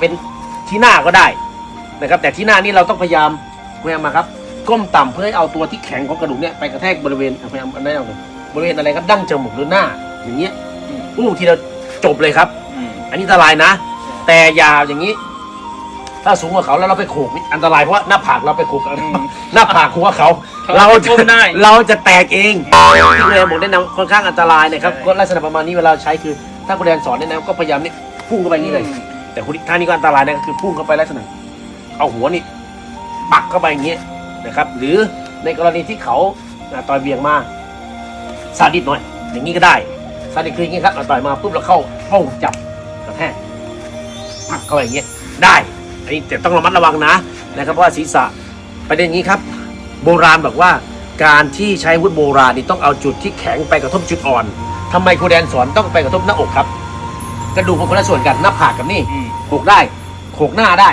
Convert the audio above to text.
เป็นที่หน้าก็ได้นะครับแต่ที่หน้านี่เราต้องพยายามพยายามมาครับ ก้มต่ำเพื่อให้เอาตัวที่แข็งของกระดูกเนี่ยไปกระแทกบริเวณพยายามอันนั้นเอาเลยบริเวณอะไรครับดั้งจมูกหรือหน้า อย่างเงี้ยอืมอู้ทีเราจบเลยครับอืมอันนี้อันตรายนะ แต่อย่าอย่างนี้ ถ้าสูงกว่าเขาแล้วเราไปโขกนี่อันตรายเพราะว่าหน้าผากเราไปโขกกับอืมหน้าผากหัวเขาเขาเราจะจะก้มได้เราจะแตกเองที่คุณแดนบอกแนะนำค่อนข้างอันตรายนะครับใช่ก็ลักษณะประมาณนี้เวลาใช้คือ ถ้าคุณแดนสอนแนะนำก็พยายามนี่พุ่งเข้าไปอย่างนี้เลย แต่คุณท่านี้ก็อันตรายนะก็คือพุ่งเข้าไปลักษณะเอาหัวนี่ปักเข้าไปอย่างเงี้ยนะครับ หรือในกรณีที่เขาต่อยเบี่ยงมาซาดิสหน่อย อย่างนี้ก็ได้ซาดิสคืออย่างนี้ครับเอาต่อยมาปุ๊บเราเข้าป้องจับกระแทกปักเข้าไปอย่างเงี้ยได้อันนี้แต่ต้องระมัดระวังนะนะครับเพราะว่าศีรษะประเด็นนี้ครับโบราณบอกว่าการที่ใช้วุธโบราณนี่ต้องเอาจุดที่แข็งไปกระทบจุดอ่อนทำไมครูแดนสอนต้องไปกระทบหน้าอกครับ กระดูกมันคนละส่วนกันหน้าผากกับนี่อืม โขกได้โขกหน้าได้